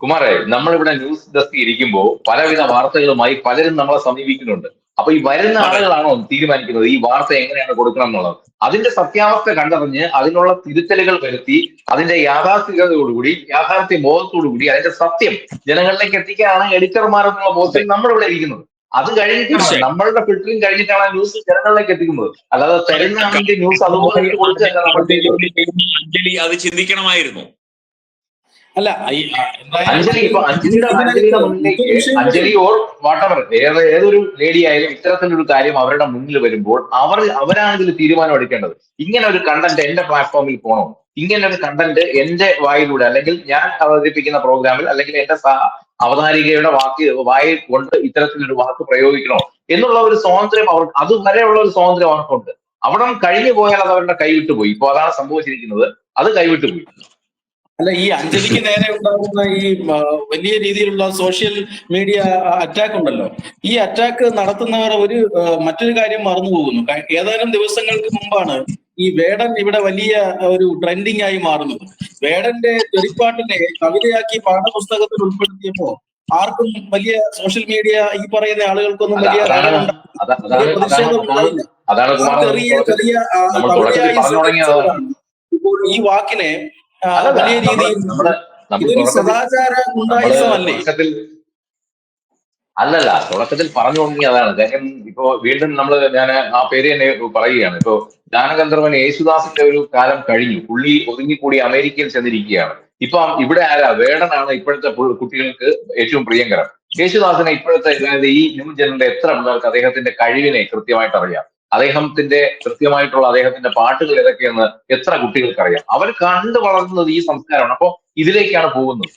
കുമാറെ നമ്മളിവിടെ ന്യൂസ് ഡെസ്ക് ഇരിക്കുമ്പോൾ പലവിധ വാർത്തകളുമായി പലരും നമ്മളെ സമീപിക്കുന്നുണ്ട്. അപ്പൊ ഈ വരുന്ന ആളുകളാണോ തീരുമാനിക്കുന്നത് ഈ വാർത്ത എങ്ങനെയാണ് കൊടുക്കണം എന്നുള്ളത് അതിന്റെ സത്യാവസ്ഥ കണ്ടറിഞ്ഞ് അതിനുള്ള തിരുത്തലുകൾ വരുത്തി അതിന്റെ യാഥാർത്ഥികതയോടുകൂടി യാഥാർത്ഥ്യ ബോധത്തോടുകൂടി അതിന്റെ സത്യം ജനങ്ങളിലേക്ക് എത്തിക്കാനാണ് എഡിറ്റർമാർ എന്നുള്ള ബോധത്തിൽ നമ്മളിവിടെ ഇരിക്കുന്നത് അത് കഴിഞ്ഞിട്ടാണ്. നമ്മളുടെ ഫിൽറ്ററിംഗ് കഴിഞ്ഞിട്ടാണ് ആ ന്യൂസ് ജനങ്ങളിലേക്ക് എത്തിക്കുന്നത് അല്ലാതെ തരുന്ന ന്യൂസ് അതുപോലെ നമ്മൾ അഞ്ജലി അത് ചിന്തിക്കണമായിരുന്നു അല്ല ഈ- അഞ്ജലി ഇപ്പൊ അഞ്ജലിയുടെ അഞ്ജലിയുടെ മുന്നിലേക്ക് അഞ്ജലി ഓർ വാട്ടവർ ഏത് ഏതൊരു ലേഡി ആയാലും ഇത്തരത്തിലൊരു കാര്യം അവരുടെ മുന്നിൽ വരുമ്പോൾ അവർ അവരാണ് ഇതിൽ തീരുമാനം എടുക്കേണ്ടത്. ഇങ്ങനെ ഒരു കണ്ടന്റ് എന്റെ പ്ലാറ്റ്ഫോമിൽ പോകണോ ഇങ്ങനെ ഒരു കണ്ടന്റ് എന്റെ വായിലൂടെ അല്ലെങ്കിൽ ഞാൻ അവതരിപ്പിക്കുന്ന പ്രോഗ്രാമിൽ അല്ലെങ്കിൽ എന്റെ അവതാരികയുടെ വാക്ക് വായിൽ കൊണ്ട് ഇത്തരത്തിലൊരു വാക്ക് പ്രയോഗിക്കണോ? എന്നുള്ള ഒരു സ്വാതന്ത്ര്യം അവർ അതുവരെയുള്ള ഒരു സ്വാതന്ത്ര്യം അവർക്കുണ്ട്. അവിടം കഴിഞ്ഞു പോയാൽ അത് അവരുടെ കൈവിട്ടു പോയി ഇപ്പൊ അതാണ് സംഭവിച്ചിരിക്കുന്നത്. അത് കൈവിട്ടു പോയി അല്ല ഈ അഞ്ജലിക്ക് നേരെ ഉണ്ടാകുന്ന ഈ വലിയ രീതിയിലുള്ള സോഷ്യൽ മീഡിയ അറ്റാക്ക് ഉണ്ടല്ലോ. ഈ അറ്റാക്ക് നടത്തുന്നവർ ഒരു മറ്റൊരു കാര്യം മറന്നു പോകുന്നു. ഏതാനും ദിവസങ്ങൾക്ക് മുമ്പാണ് ഈ വേടൻ ഇവിടെ വലിയ ഒരു ട്രെൻഡിങ് ആയി മാറുന്നത്. വേടന്റെ തെറിപ്പാട്ടിനെ കവിതയാക്കി പാഠപുസ്തകത്തിൽ ഉൾപ്പെടുത്തിയപ്പോ ആർക്കും വലിയ സോഷ്യൽ മീഡിയ ഈ പറയുന്ന ആളുകൾക്കൊന്നും വലിയ പ്രതിഷേധം ചെറിയ ചെറിയ. ഇപ്പോൾ ഈ വാക്കിനെ വലിയ രീതിയിൽ ഇതൊരു സദാചാര അല്ലല്ല തുടക്കത്തിൽ പറഞ്ഞു തുടങ്ങി അതാണ്. കാര്യം ഇപ്പോ വീണ്ടും നമ്മൾ ഞാൻ ആ പേര് തന്നെ പറയുകയാണ്. ഇപ്പോ ഗാനഗന്ധർവൻ യേശുദാസിന്റെ ഒരു കാലം കഴിഞ്ഞു. പുള്ളി ഒതുങ്ങിക്കൂടി അമേരിക്കയിൽ ചെന്നിരിക്കുകയാണ്. ഇപ്പൊ ഇവിടെ ആരാ? വേടനാണ് ഇപ്പോഴത്തെ കുട്ടികൾക്ക് ഏറ്റവും പ്രിയങ്കരം. യേശുദാസിനെ ഇപ്പോഴത്തെ അതായത് ഈ ന്യൂ എത്ര പിള്ളേർക്ക് അദ്ദേഹത്തിന്റെ കഴിവിനെ കൃത്യമായിട്ട് അറിയാം. അദ്ദേഹത്തിന്റെ കൃത്യമായിട്ടുള്ള അദ്ദേഹത്തിന്റെ പാട്ടുകൾ ഏതൊക്കെയെന്ന് എത്ര കുട്ടികൾക്കറിയാം. അവർ കണ്ടു വളർന്നത് ഈ സംസ്കാരമാണ്. അപ്പൊ ഇതിലേക്കാണ് പോകുന്നത്.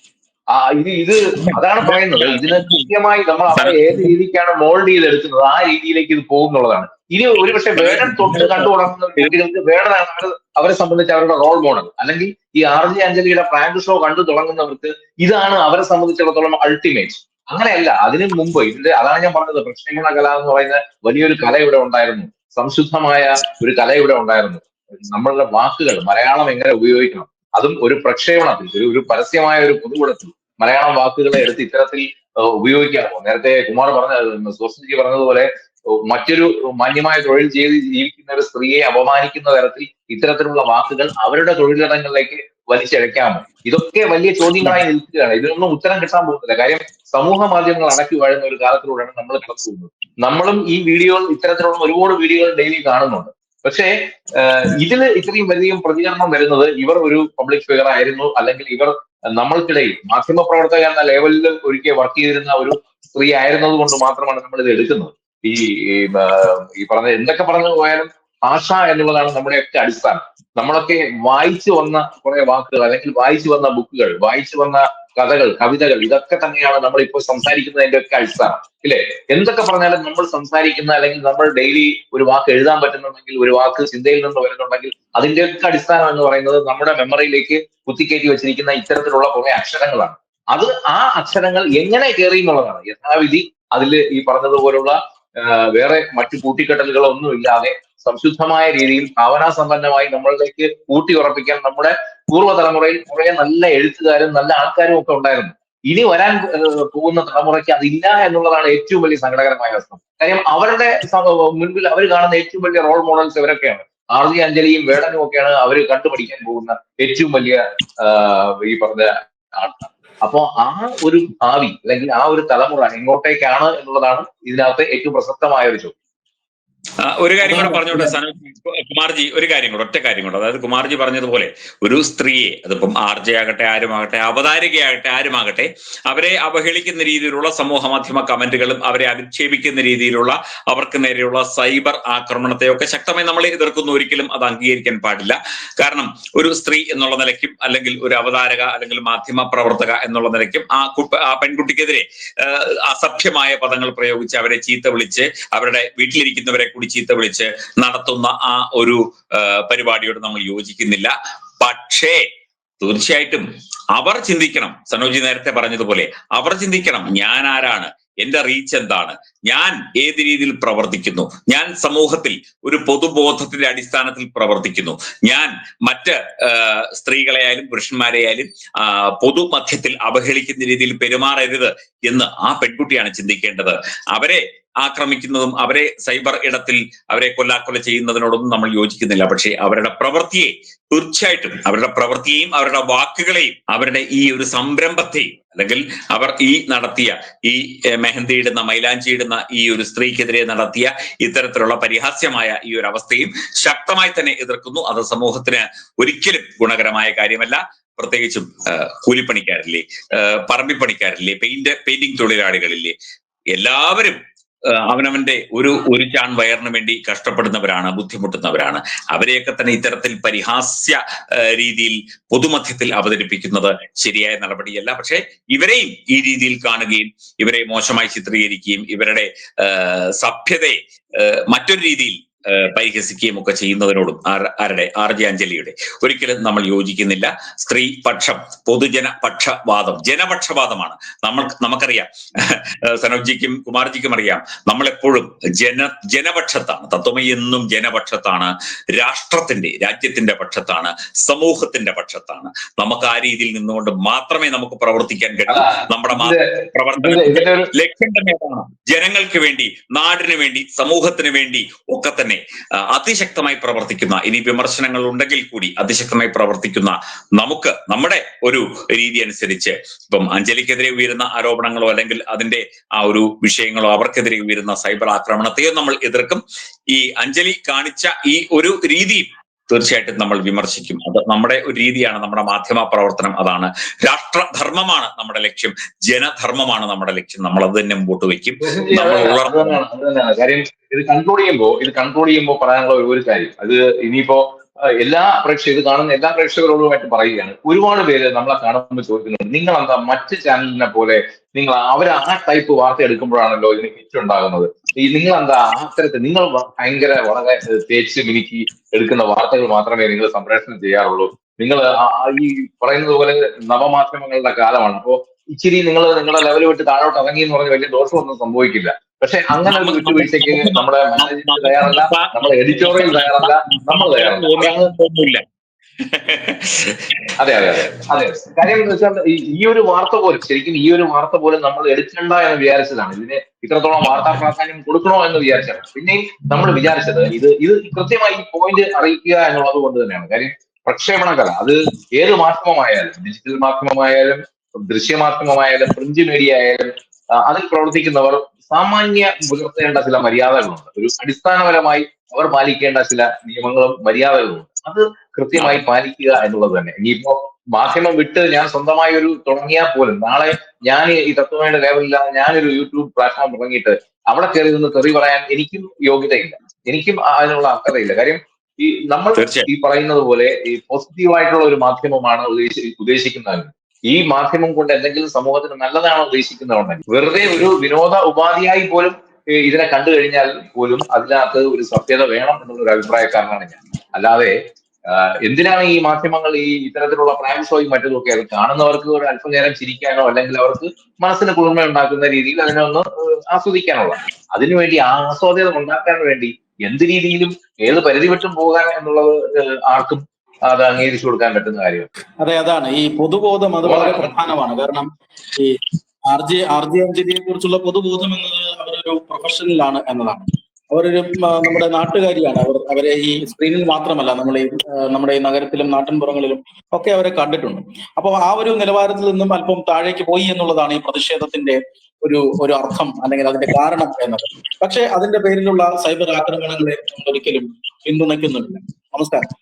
ആ ഇത് ഇത് അതാണ് പറയുന്നത്. ഇതിന് കൃത്യമായി നമ്മൾ അവരെ ഏത് രീതിക്കാണ് മോൾഡ് ചെയ്തെടുക്കുന്നത് ആ രീതിയിലേക്ക് ഇത് പോകുന്നുള്ളതാണ്. ഇനി ഒരുപക്ഷെ വേടൻ തൊട്ട് കണ്ടു തുടങ്ങുന്ന കുട്ടികൾക്ക് വേടനാണ് അവരെ അവരെ സംബന്ധിച്ച് അവരുടെ റോൾ മോഡൽ അല്ലെങ്കിൽ ഈ ആർ ജി അഞ്ജലിയുടെ പ്രാങ്ക് ഷോ കണ്ടു തുടങ്ങുന്നവർക്ക് ഇതാണ് അവരെ സംബന്ധിച്ചിടത്തോളം അൾട്ടിമേറ്റ് അങ്ങനെയല്ല അതിനു മുമ്പ് ഇതിന്റെ അതാണ് ഞാൻ പറഞ്ഞത് പ്രശ്നഗുണ കല എന്ന് പറയുന്ന വലിയൊരു കല ഇവിടെ ഉണ്ടായിരുന്നു. സംശുദ്ധമായ ഒരു കല ഇവിടെ ഉണ്ടായിരുന്നു. നമ്മളുടെ വാക്കുകൾ മലയാളം എങ്ങനെ ഉപയോഗിക്കണം? അതും ഒരു പ്രക്ഷേപണത്തിൽ ഒരു ഒരു പരസ്യമായ ഒരു പൊതുകൂടത്തിൽ മലയാളം വാക്കുകളെ എടുത്ത് ഇത്തരത്തിൽ ഉപയോഗിക്കാമോ നേരത്തെ കുമാർ പറഞ്ഞ സുഹൃത്തുജി പറഞ്ഞതുപോലെ മറ്റൊരു മാന്യമായ തൊഴിൽ ചെയ്ത് ജീവിക്കുന്ന ഒരു സ്ത്രീയെ അപമാനിക്കുന്ന തരത്തിൽ ഇത്തരത്തിലുള്ള വാക്കുകൾ അവരുടെ തൊഴിലിടങ്ങളിലേക്ക് വലിച്ചഴയ്ക്കാമോ? ഇതൊക്കെ വലിയ ചോദ്യങ്ങളായി നിൽക്കുകയാണ്. ഇതിനൊന്നും ഉത്തരം കിട്ടാൻ പോകുന്നില്ല. കാര്യം സമൂഹ മാധ്യമങ്ങൾ അടക്കി വാഴുന്ന ഒരു കാലത്തിലൂടെയാണ് നമ്മൾ കടന്നു പോകുന്നത് നമ്മളും ഈ വീഡിയോകൾ ഇത്തരത്തിലുള്ള ഒരുപാട് വീഡിയോകൾ ഡെയിലി കാണുന്നുണ്ട്. പക്ഷേ ഇതിൽ ഇത്രയും വലിയ പ്രതികരണം വരുന്നത് ഇവർ ഒരു പബ്ലിക് ഫിഗർ ആയിരുന്നു. അല്ലെങ്കിൽ ഇവർ നമ്മൾക്കിടയിൽ മാധ്യമ പ്രവർത്തക എന്ന ലെവലിൽ ഒരിക്കൽ വർക്ക് ചെയ്തിരുന്ന ഒരു സ്ത്രീ ആയിരുന്നത് കൊണ്ട് മാത്രമാണ് നമ്മൾ ഇത് എടുക്കുന്നത്. ഈ, ഈ പറഞ്ഞ എന്തൊക്കെ പറഞ്ഞു പോയാലും ഭാഷ എന്നുള്ളതാണ് നമ്മുടെയൊക്കെ അടിസ്ഥാനം. നമ്മളൊക്കെ വായിച്ചു വന്ന കുറെ വാക്കുകൾ അല്ലെങ്കിൽ വായിച്ചു വന്ന ബുക്കുകൾ വായിച്ചു വന്ന കഥകൾ കവിതകൾ ഇതൊക്കെ തന്നെയാണ് നമ്മൾ ഇപ്പോൾ സംസാരിക്കുന്നതിന്റെ ഒക്കെ അടിസ്ഥാനം. ഇല്ലേ? എന്തൊക്കെ പറഞ്ഞാലും നമ്മൾ സംസാരിക്കുന്ന അല്ലെങ്കിൽ നമ്മൾ ഡെയിലി ഒരു വാക്ക് എഴുതാൻ പറ്റുന്നുണ്ടെങ്കിൽ ഒരു വാക്ക് ചിന്തയിൽ നിന്ന് വരുന്നുണ്ടെങ്കിൽ അതിന്റെയൊക്കെ അടിസ്ഥാനം എന്ന് പറയുന്നത് നമ്മുടെ മെമ്മറിയിലേക്ക് കുത്തിക്കയറ്റി വെച്ചിരിക്കുന്ന ഇത്തരത്തിലുള്ള കുറെ അക്ഷരങ്ങളാണ്. അത് ആ അക്ഷരങ്ങൾ എങ്ങനെ കയറി എന്നുള്ളതാണ്. യഥാവിധി അതിൽ ഈ പറഞ്ഞതുപോലുള്ള വേറെ മറ്റു കൂട്ടിക്കെട്ടലുകളൊന്നും ഇല്ലാതെ സംശുദ്ധമായ രീതിയിൽ ഭാവനാസമ്പന്നമായി നമ്മളിലേക്ക് ഊട്ടി ഉറപ്പിക്കാൻ നമ്മുടെ പൂർവ തലമുറയിൽ കുറെ നല്ല എഴുത്തുകാരും നല്ല ആൾക്കാരും ഒക്കെ ഉണ്ടായിരുന്നു. ഇനി വരാൻ പോകുന്ന തലമുറയ്ക്ക് അതില്ല എന്നുള്ളതാണ് ഏറ്റവും വലിയ സങ്കടകരമായ അവസ്ഥ കാര്യം അവരുടെ മുൻപിൽ അവർ കാണുന്ന ഏറ്റവും വലിയ റോൾ മോഡൽസ് ഇവരൊക്കെയാണ്. ആർജി അഞ്ജലിയും വേടനും ഒക്കെയാണ് അവർ കണ്ടുപഠിക്കാൻ പോകുന്ന ഏറ്റവും വലിയ ഈ പറഞ്ഞ ആൾക്കാർ അപ്പോ ആ ഒരു ഭാവി അല്ലെങ്കിൽ ആ ഒരു തലമുറ എങ്ങോട്ടേക്കാണ് എന്നുള്ളതാണ് ഇതിനകത്ത് ഏറ്റവും പ്രസക്തമായ ഒരു ചോദ്യം. ഒരു കാര്യം കൂടെ പറഞ്ഞോട്ടെ കുമാർജി ഒരു കാര്യം കൂടെ ഒറ്റ കാര്യം കൂടെ. അതായത് കുമാർജി പറഞ്ഞതുപോലെ ഒരു സ്ത്രീയെ അതിപ്പം ആർ ജെ ആകട്ടെ ആരുമാകട്ടെ അവതാരികയാകട്ടെ ആരുമാകട്ടെ അവരെ അവഹേളിക്കുന്ന രീതിയിലുള്ള സമൂഹ മാധ്യമ കമന്റുകളും അവരെ അധിക്ഷേപിക്കുന്ന രീതിയിലുള്ള അവർക്ക് നേരെയുള്ള സൈബർ ആക്രമണത്തെയൊക്കെ ശക്തമായി നമ്മൾ എതിർക്കുന്നു. ഒരിക്കലും അത് അംഗീകരിക്കാൻ പാടില്ല. കാരണം ഒരു സ്ത്രീ എന്നുള്ള നിലയ്ക്കും അല്ലെങ്കിൽ ഒരു അവതാരക അല്ലെങ്കിൽ മാധ്യമ പ്രവർത്തക എന്നുള്ള നിലയ്ക്കും ആ ആ പെൺകുട്ടിക്കെതിരെ അസഭ്യമായ പദങ്ങൾ പ്രയോഗിച്ച് അവരെ ചീത്ത വിളിച്ച് അവരുടെ വീട്ടിലിരിക്കുന്നവരെ കൂടി ചീത്ത വിളിച്ച് നടത്തുന്ന ആ ഒരു പരിപാടിയോട് നമ്മൾ യോജിക്കുന്നില്ല. പക്ഷേ തീർച്ചയായിട്ടും അവർ ചിന്തിക്കണം. സനോജി നേരത്തെ പറഞ്ഞതുപോലെ അവർ ചിന്തിക്കണം ഞാൻ ആരാണ് എന്റെ റീച്ച് എന്താണ് ഞാൻ ഏത് രീതിയിൽ പ്രവർത്തിക്കുന്നു ഞാൻ സമൂഹത്തിൽ ഒരു പൊതുബോധത്തിന്റെ അടിസ്ഥാനത്തിൽ പ്രവർത്തിക്കുന്നു ഞാൻ മറ്റ് സ്ത്രീകളെയായാലും പുരുഷന്മാരെയായാലും പൊതുമധ്യത്തിൽ അവഹേളിക്കുന്ന രീതിയിൽ പെരുമാറരുത് എന്ന് ആ പെൺകുട്ടിയാണ് ചിന്തിക്കേണ്ടത്. അവരെ ആക്രമിക്കുന്നതും അവരെ സൈബർ ഇടത്തിൽ അവരെ കൊല്ലാക്കൊല ചെയ്യുന്നതിനോടൊന്നും നമ്മൾ യോജിക്കുന്നില്ല. പക്ഷേ അവരുടെ പ്രവൃത്തിയെ തീർച്ചയായിട്ടും അവരുടെ പ്രവൃത്തിയെയും അവരുടെ വാക്കുകളെയും അവരുടെ ഈ ഒരു സംരംഭത്തെയും അല്ലെങ്കിൽ അവർ ഈ നടത്തിയ ഈ മെഹന്തി ഇടുന്ന മൈലാഞ്ചി ഇടുന്ന ഈ ഒരു സ്ത്രീക്കെതിരെ നടത്തിയ ഇത്തരത്തിലുള്ള പരിഹാസ്യമായ ഈ ഒരു അവസ്ഥയും ശക്തമായി തന്നെ എതിർക്കുന്നു. അത് സമൂഹത്തിന് ഒരിക്കലും ഗുണകരമായ കാര്യമല്ല. പ്രത്യേകിച്ചും കൂലിപ്പണിക്കാരില്ലേ പറമ്പിപ്പണിക്കാരില്ലേ പെയിന്റ് പെയിന്റിംഗ് തൊഴിലാളികളില്ലേ എല്ലാവരും അവനവന്റെ ഒരു ഒരു ചാൺ വയറിന് വേണ്ടി കഷ്ടപ്പെടുന്നവരാണ് ബുദ്ധിമുട്ടുന്നവരാണ്. അവരെയൊക്കെ തന്നെ ഇത്തരത്തിൽ പരിഹാസ്യ രീതിയിൽ പൊതുമധ്യത്തിൽ അവതരിപ്പിക്കുന്നത് ശരിയായ നടപടിയല്ല. പക്ഷേ ഇവരെയും ഈ രീതിയിൽ കാണുകയും ഇവരെ മോശമായി ചിത്രീകരിക്കുകയും ഇവരുടെ സഭ്യതയെ മറ്റൊരു രീതിയിൽ പരിഹസിക്കുകയും ഒക്കെ ചെയ്യുന്നതിനോടും ആര- ആരുടെ? ആർ ജെ അഞ്ജലിയുടെ. ഒരിക്കലും നമ്മൾ യോജിക്കുന്നില്ല. സ്ത്രീ പക്ഷം പൊതുജന പക്ഷവാദം. ജനപക്ഷപാതമാണ് നമ്മൾ നമുക്കറിയാം. സനോജിക്കും കുമാർജിക്കും അറിയാം. നമ്മളെപ്പോഴും ജന ജനപക്ഷത്താണ്. തത്വമയി എന്നും ജനപക്ഷത്താണ്. രാഷ്ട്രത്തിന്റെ രാജ്യത്തിന്റെ പക്ഷത്താണ്. സമൂഹത്തിന്റെ പക്ഷത്താണ്. നമുക്ക് ആ രീതിയിൽ നിന്നുകൊണ്ട് മാത്രമേ നമുക്ക് പ്രവർത്തിക്കാൻ കഴിയൂ. നമ്മുടെ പ്രവർത്തന ലക്ഷ്യം തന്നെ ജനങ്ങൾക്ക് വേണ്ടി നാടിന് വേണ്ടി സമൂഹത്തിന് വേണ്ടി ഒക്കെ തന്നെ അതിശക്തമായി പ്രവർത്തിക്കുന്ന ഇനി വിമർശനങ്ങൾ ഉണ്ടെങ്കിൽ കൂടി അതിശക്തമായി പ്രവർത്തിക്കുന്ന നമുക്ക് നമ്മുടെ ഒരു രീതി അനുസരിച്ച് ഇപ്പം അഞ്ജലിക്കെതിരെ ഉയരുന്ന ആരോപണങ്ങളോ അല്ലെങ്കിൽ അതിന്റെ ആ ഒരു വിഷയങ്ങളോ അവർക്കെതിരെ ഉയരുന്ന സൈബർ ആക്രമണത്തെയോ നമ്മൾ എതിർക്കും. ഈ അഞ്ജലി കാണിച്ച ഈ ഒരു രീതി തീർച്ചയായിട്ടും നമ്മൾ വിമർശിക്കും. അത് നമ്മുടെ ഒരു രീതിയാണ് നമ്മുടെ മാധ്യമ പ്രവർത്തനം അതാണ്. രാഷ്ട്രധർമ്മമാണ് നമ്മുടെ ലക്ഷ്യം. ജനധർമ്മമാണ് നമ്മുടെ ലക്ഷ്യം. നമ്മൾ അത് തന്നെ മുമ്പോട്ട് വയ്ക്കും. കാര്യം ഇത് കൺക്ലൂഡ് ചെയ്യുമ്പോൾ ഇത് കൺക്ലൂഡ് ചെയ്യുമ്പോൾ പറയാനുള്ള ഒരു- കാര്യം. അത് ഇനിയിപ്പോ എല്ലാ പ്രേക്ഷക ഇത് കാണുന്ന എല്ലാ പ്രേക്ഷകരോടുമായിട്ട് പറയുകയാണ്. ഒരുപാട് പേര് നമ്മളെ കാണുമ്പോൾ ചോദിക്കുന്നുണ്ട് നിങ്ങൾ എന്താ മറ്റ് ചാനലിനെ പോലെ നിങ്ങൾ അവർ ആ ടൈപ്പ് വാർത്ത എടുക്കുമ്പോഴാണല്ലോ ഇതിന് ഹിറ്റ് ഉണ്ടാകുന്നത്? നിങ്ങൾ എന്താ അത്തരത്തിൽ നിങ്ങൾ ഭയങ്കര വളരെ തേച്ച് മിനുക്കി എടുക്കുന്ന വാർത്തകൾ മാത്രമേ നിങ്ങൾ സംപ്രേഷണം ചെയ്യാറുള്ളൂ. നിങ്ങൾ ഈ പറയുന്നത് പോലെ നവമാധ്യമങ്ങളുടെ കാലമാണ്. അപ്പോ ഇച്ചിരി നിങ്ങൾ നിങ്ങളുടെ ലെവൽ വിട്ട് താഴോട്ട് ഇറങ്ങി എന്ന് പറഞ്ഞ് വലിയ ദോഷമൊന്നും സംഭവിക്കില്ല. പക്ഷെ അങ്ങനെ ഒരു വിട്ടുവീഴ്ചയ്ക്ക് നമ്മുടെ മാനേജ്മെന്റ് തയ്യാറല്ല നമ്മുടെ എഡിറ്റോറിയൽ തയ്യാറല്ല നമ്മൾ തയ്യാറല്ല. അതെ അതെ അതെ. അതെ. കാര്യം എന്ന് വെച്ചാൽ ഈ- ഒരു വാർത്ത പോലും ശരിക്കും ഈ ഒരു വാർത്ത പോലും നമ്മൾ എടുക്കണ്ട എന്ന് വിചാരിച്ചതാണ്. ഇതിന് ഇത്രത്തോളം വാർത്താ പ്രാധാന്യം കൊടുക്കണോ എന്ന് വിചാരിച്ചതാണ്. പിന്നെയും നമ്മൾ വിചാരിച്ചത് ഇത് ഇത് കൃത്യമായി ഈ പോയിന്റ് അറിയിക്കുക എന്നുള്ളത് കൊണ്ട് തന്നെയാണ്. കാര്യം പ്രക്ഷേപണ കല അത് ഏത് മാധ്യമമായാലും ഡിജിറ്റൽ മാധ്യമമായാലും ദൃശ്യമാധ്യമമായാലും പ്രിന്റ് മീഡിയ ആയാലും അതിൽ പ്രവർത്തിക്കുന്നവർ സാമാന്യ പുലർത്തേണ്ട ചില മര്യാദകളുണ്ട്. ഒരു അടിസ്ഥാനപരമായി അവർ പാലിക്കേണ്ട ചില നിയമങ്ങളും മര്യാദകളുമുണ്ട് അത് കൃത്യമായി പാലിക്കുക എന്നുള്ളത് തന്നെ. ഇനിയിപ്പോ മാധ്യമം വിട്ട് ഞാൻ സ്വന്തമായി ഒരു തുടങ്ങിയാൽ പോലും നാളെ ഞാൻ ഈ തത്വമയുടെ ലേബലില്ലാതെ ഞാനൊരു യൂട്യൂബ് പ്ലാറ്റ്ഫോം തുടങ്ങിയിട്ട് അവിടെ കയറി നിന്ന് തെറി പറയാൻ എനിക്കും യോഗ്യതയില്ല. എനിക്കും അതിനുള്ള അർഹതയില്ല. കാര്യം ഈ നമ്മൾ ഈ പറയുന്നത് പോലെ ഈ പോസിറ്റീവായിട്ടുള്ള ഒരു മാധ്യമമാണ് ഉദ്ദേശി ഉദ്ദേശിക്കുന്നത് ഈ മാധ്യമം കൊണ്ട് എന്തെങ്കിലും സമൂഹത്തിന് നല്ലതാണോ ഉദ്ദേശിക്കുന്നതുണ്ടെങ്കിൽ വെറുതെ ഒരു വിനോദ ഉപാധിയായി പോലും ഇതിനെ കണ്ടു കഴിഞ്ഞാൽ പോലും അതിനകത്ത് ഒരു സത്യത വേണം എന്നുള്ള ഒരു അഭിപ്രായക്കാരനാണ് ഞാൻ. അല്ലാതെ എന്തിനാണ് ഈ മാധ്യമങ്ങൾ ഈ ഇത്തരത്തിലുള്ള പ്രാങ്ക് ഷോയും മറ്റും ഒക്കെ അത് കാണുന്നവർക്ക് ഒരു അല്പം നേരം ചിരിക്കാനോ അല്ലെങ്കിൽ അവർക്ക് മനസ്സിന് കുളിർമ ഉണ്ടാക്കുന്ന രീതിയിൽ അതിനെ ഒന്ന് ആസ്വദിക്കാനുള്ള. അതിനുവേണ്ടി ആ ആസ്വാദ്യത ഉണ്ടാക്കാൻ വേണ്ടി എന്ത് രീതിയിലും ഏത് പരിധി വിട്ടും പോകാൻ എന്നുള്ളത് ആർക്കും അത് അംഗീകരിച്ചു കൊടുക്കാൻ പറ്റുന്ന കാര്യമാണ് അതെ അതാണ്. ഈ പൊതുബോധം അത് വളരെ പ്രധാനമാണ്. കാരണം ഈ ആർ ജെ ആർ ജെ കുറിച്ചുള്ള പൊതുബോധം എന്നത് അവരൊരു പ്രൊഫഷണലാണ് എന്നതാണ്. അവരൊരു നമ്മുടെ നാട്ടുകാരിയാണ്. അവർ അവരെ ഈ സ്ക്രീനിൽ മാത്രമല്ല നമ്മൾ ഈ നമ്മുടെ ഈ നഗരത്തിലും നാട്ടിൻപുറങ്ങളിലും ഒക്കെ അവരെ കണ്ടിട്ടുണ്ട്. അപ്പോൾ ആ ഒരു നിലവാരത്തിൽ നിന്നും അല്പം താഴേക്ക് പോയി എന്നുള്ളതാണ് ഈ പ്രതിഷേധത്തിന്റെ ഒരു ഒരു അർത്ഥം അല്ലെങ്കിൽ അതിന്റെ കാരണം എന്നത്. പക്ഷേ അതിന്റെ പേരിലുള്ള സൈബർ ആക്രമണങ്ങളെ ഒരിക്കലും പിന്തുണയ്ക്കുന്നുണ്ട് നമസ്കാരം.